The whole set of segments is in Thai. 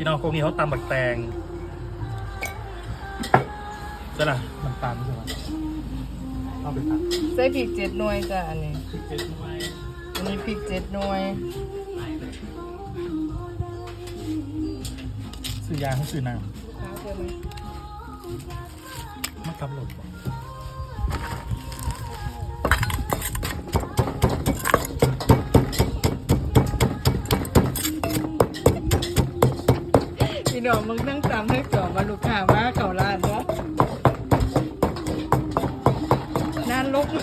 พี่น้องพวกนี้เขาตำบักแตงใช่ล่ะมันตำใช่ไหมเอาไปตัดใส่พริกเจ็ดหน่วยจ้ะอันนี้ พริกเจ็ดไว้อันนี้พริกเจ็ดหน่วยซื้อยาให้ซื้อน้ลูกค้าเจอไหมำมากำหลดบ่ พี่น้องมึงนั่งตามให้ก่อนมาลูกค้ามาเขาร้านเนาะนานลกน้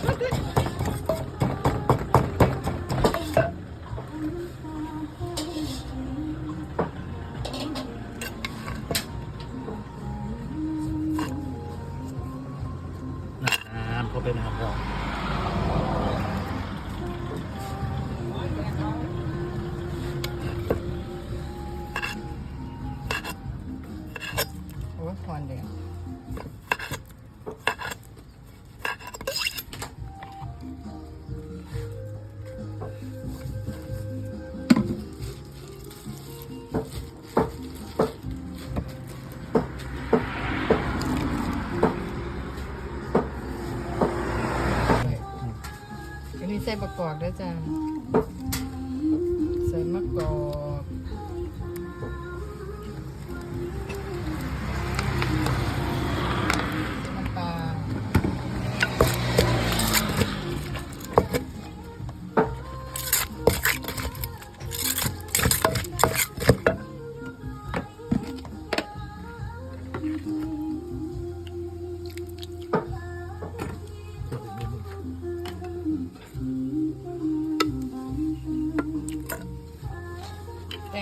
ำเขาเป็นน้ำร้อน โอ้ยหอนเดียวอันนี้ใส่ประกอบด้วยจ้า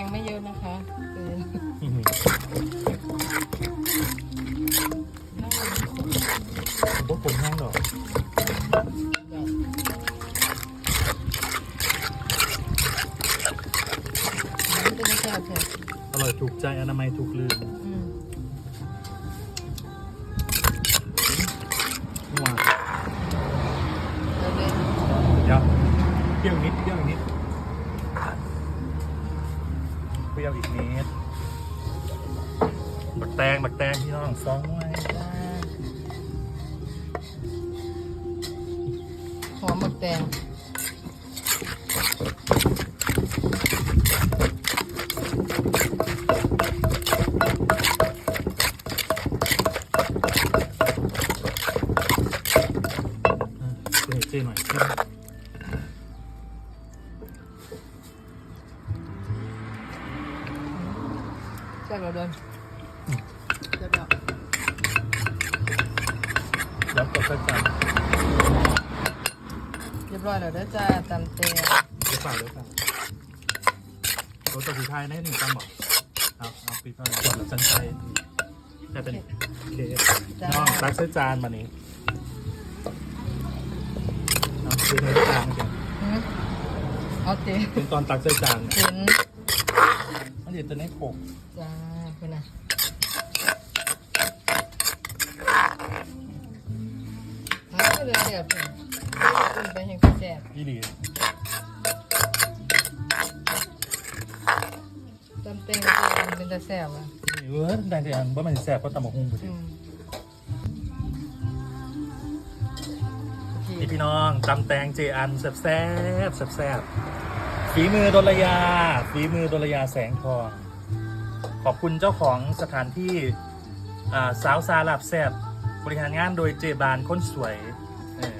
งไม่เยอะนะคะคืออื้อหือพวกผมแห้งดอกมันจะไม่แซ่บเลยอร่อยถูกใจอนามัยถูกลืมอืมว้าว เดี๋ยวเดี๋ยว เดี๋ยวเปรี้ยวนิดเปรี้ยวอีกนิด เปรี้ยวอีกนิดบักแตงบักแตงพี่น้องซองไว้จ้าหอมหมึกแดงเจ๊เจ๊หน่อย แซ่บเราเดินแซ่บแล้วแล้วกดสักจานเรียบร้อยแล้วเด้อจ้าตำเตะเดี๋ยวเปล่าเดี๋ยวเปล่าตัวตัวสุดท้ายได้หนึ่งตั้งบอกเอาเอาปีก่อนก่อนแล้วฉันใช้แค่เป็นเคสน้องตักใส่จานมานี้เอาคือในจานเมื่อกี้หืมเอาเตะเป็นตอนตักใส่จานเห็น มันเดี๋ยวจะได้โขกจ้าคุณน่ะเอาก็เลยแซ่บเลยขึ้นไปเห็นก็แซ่บยี่ดีตำเตะก็เป็นตาแซ่บอะเออได้แต่อันว่ามันแสบก็ตำบักหุ่งพอดีอืมโอเคนี่พี่น้องตำแตงเจอันแซ่บแซ่บแซ่บแซ่บ ฝีมือดลยา ฝีมือดลยาแสงทอง ขอบคุณเจ้าของสถานที่สาวซาลาบแซบบริหารงานโดยเจบานคนสวยเออ